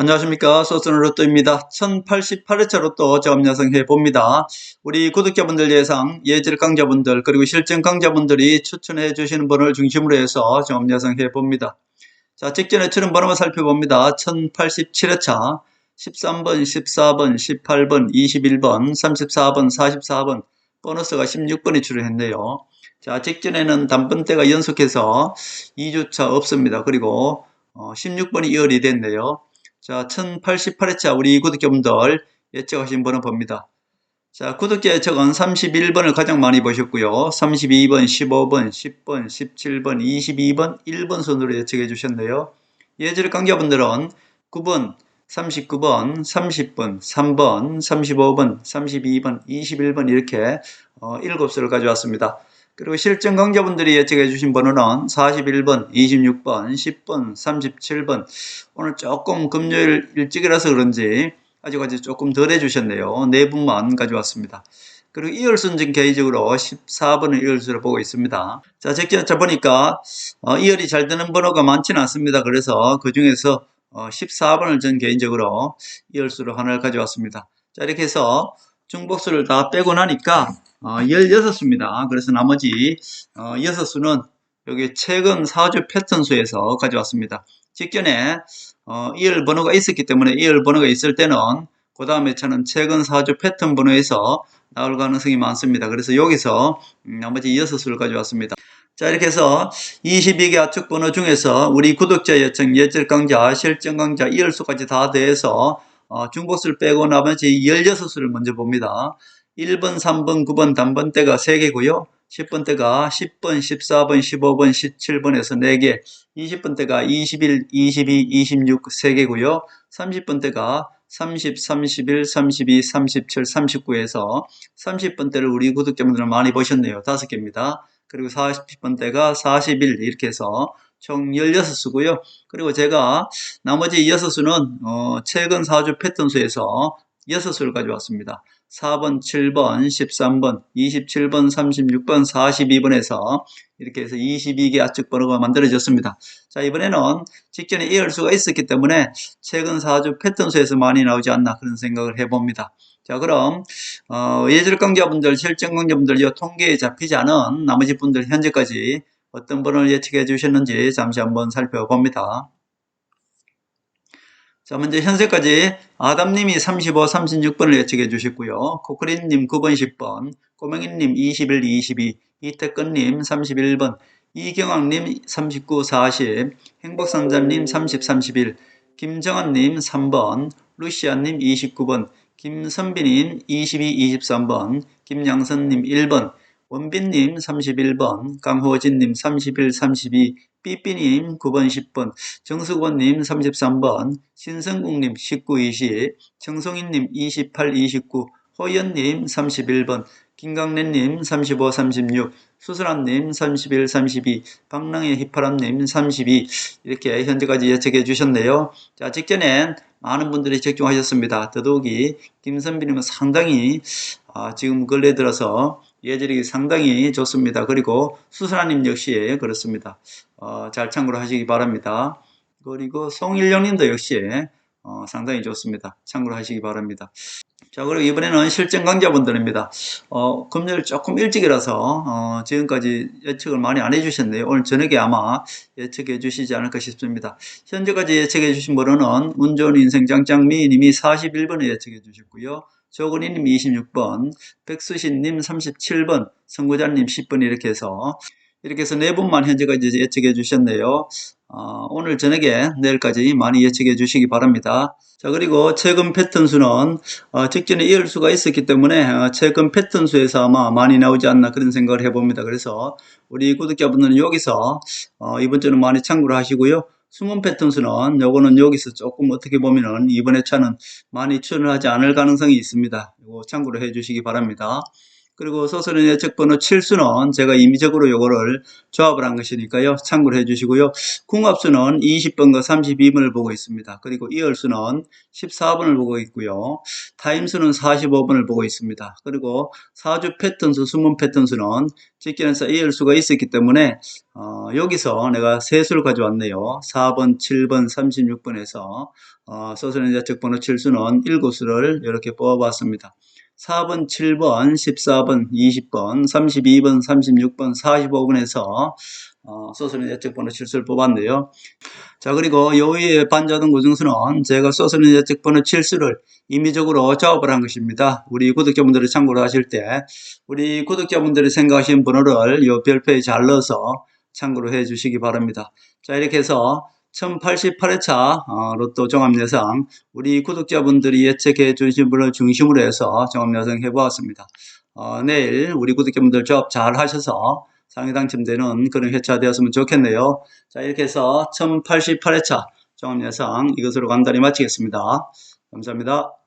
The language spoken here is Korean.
안녕하십니까. 소스는 로또입니다. 1088회차 로또 점야성 해봅니다. 우리 구독자분들 예상, 예질 강자분들, 그리고 실전 강자분들이 추천해 주시는 번호를 중심으로 해서 점야성 해봅니다. 자, 직전에 치는 번호만 살펴봅니다. 1087회차, 13번, 14번, 18번, 21번, 34번, 44번, 보너스가 16번이 출연했네요. 자, 직전에는 단번대가 연속해서 2주차 없습니다. 그리고 어, 16번이 이열이 됐네요. 자, 1088회차 우리 구독자분들 예측하신 번호 봅니다. 자, 구독자 예측은 31번을 가장 많이 보셨고요. 32번, 15번, 10번, 17번, 22번, 1번 순으로 예측해 주셨네요. 예절 강자분들은 9번, 39번, 30번, 3번, 35번, 32번, 21번 이렇게 어, 7수를 가져왔습니다. 그리고 실전 강자분들이 예측해 주신 번호는 41번, 26번, 10번, 37번. 오늘 조금 금요일 일찍이라서 그런지 아직까지 조금 덜 해주셨네요. 네 분만 가져왔습니다. 그리고 이열순전 개인적으로 14번을 이열수로 보고 있습니다. 자, 적기자 보니까 어, 이열이 잘 되는 번호가 많지는 않습니다. 그래서 그 중에서 어, 14번을 전 개인적으로 이열수로 하나를 가져왔습니다. 자, 이렇게 해서 중복수를 다 빼고 나니까 어, 16수입니다. 그래서 나머지 어, 6수는 여기 최근 4주 패턴 수에서 가져왔습니다. 직전에 어, 2열 번호가 있었기 때문에 2열 번호가 있을 때는 그 다음에 차는 최근 4주 패턴 번호에서 나올 가능성이 많습니다. 그래서 여기서 음, 나머지 6수를 가져왔습니다. 자 이렇게 해서 22개 압축 번호 중에서 우리 구독자 예청, 예절 강자, 실전 강자, 2열수까지 다 더해서 어, 중복수를 빼고 나머지 16수를 먼저 봅니다. 1번, 3번, 9번 단번대가 3개고요. 10번대가 10번, 14번, 15번, 17번에서 4개, 20번대가 21, 22, 26, 3개고요. 30번대가 30, 31, 32, 37, 39에서 30번대를 우리 구독자분들은 많이 보셨네요. 5개입니다. 그리고 40번대가 41 이렇게 해서 총 16수고요. 그리고 제가 나머지 6수는 어, 최근 4주 패턴 수에서 6수를 가져왔습니다. 4번, 7번, 13번, 27번, 36번, 42번에서 이렇게 해서 22개 압축 번호가 만들어졌습니다. 자, 이번에는 직전에 이열수가 있었기 때문에 최근 4주 패턴수에서 많이 나오지 않나 그런 생각을 해봅니다. 자, 그럼 어, 예절 강자분들, 실전 강자분들 이 통계에 잡히지 않은 나머지 분들 현재까지 어떤 번호를 예측해 주셨는지 잠시 한번 살펴봅니다. 자, 먼저 현재까지 아담님이 35, 36번을 예측해 주셨고요. 코크린님 9번, 10번, 꼬맹이님 21, 22, 이태근님 31번, 이경학님 39, 40, 행복상자님 30, 31, 김정환님 3번, 루시아님 29번, 김선빈님 22, 23번, 김양선님 1번, 원빈님 31번, 강호진님 31, 32, 삐삐님 9번, 10번, 정수권님 33번, 신성국님 19, 20, 정송인님 28, 29, 호연님 31번, 김강래님 35, 36, 수술함님 31, 32, 방랑의 휘파람님 32 이렇게 현재까지 예측해 주셨네요. 자 직전엔 많은 분들이 적중하셨습니다. 더더욱이 김선빈님은 상당히 아, 지금 근래 들어서 예절이 상당히 좋습니다. 그리고 수술하님 역시 그렇습니다. 어, 잘 참고로 하시기 바랍니다. 그리고 송일령님도 역시 어, 상당히 좋습니다. 참고로 하시기 바랍니다. 자, 그리고 이번에는 실전 강자분들입니다. 어, 금요일 조금 일찍이라서, 어, 지금까지 예측을 많이 안 해주셨네요. 오늘 저녁에 아마 예측해 주시지 않을까 싶습니다. 현재까지 예측해 주신 번호는 운 좋은 인생 짱짱미 님이 41번을 예측해 주셨고요. 조근희님 26번, 백수신님 37번, 선구자님 10번 이렇게 해서 이렇게 해서 네 분만 현재까지 예측해 주셨네요. 어, 오늘 저녁에 내일까지 많이 예측해 주시기 바랍니다. 자 그리고 최근 패턴 수는 어, 직전에 이을 수가 있었기 때문에 어, 최근 패턴 수에서 아마 많이 나오지 않나 그런 생각을 해봅니다. 그래서 우리 구독자분들은 여기서 어, 이번 주는 많이 참고를 하시고요. 숨은 패턴 수는 요거는 여기서 조금 어떻게 보면은 이번 회차는 많이 출연하지 않을 가능성이 있습니다. 이거 참고로 해 주시기 바랍니다. 그리고 소설의 예측 번호 7수는 제가 임의적으로 요거를 조합을 한 것이니까요. 참고를 해 주시고요. 궁합수는 20번과 32번을 보고 있습니다. 그리고 이열수는 14번을 보고 있고요. 타임수는 45번을 보고 있습니다. 그리고 사주 패턴수, 수문 패턴수는 직견에서 이열수가 있었기 때문에 어, 여기서 내가 세 수를 가져왔네요. 4번, 7번, 36번에서 어, 예측 번호 7수는 7수를 이렇게 뽑아봤습니다. 4번, 7번, 14번, 20번, 32번, 36번, 45번에서 어, 소설의 예측 번호 7수를 뽑았네요. 자, 그리고 요 위에 반자동 구정수는 제가 소설의 예측 번호 7수를 임의적으로 작업을 한 것입니다. 우리 구독자분들이 참고를 하실 때 우리 구독자분들이 생각하시는 번호를 요 별표에 잘 넣어서 참고를 해 주시기 바랍니다. 자, 이렇게 해서 1088회차 어, 로또 종합예상 우리 구독자분들이 예측해 주신 분을 중심으로 해서 종합예상 해보았습니다. 어, 내일 우리 구독자분들 조합 잘 하셔서 상위 당첨되는 그런 회차 되었으면 좋겠네요. 자 이렇게 해서 1088회차 종합예상 이것으로 간단히 마치겠습니다. 감사합니다.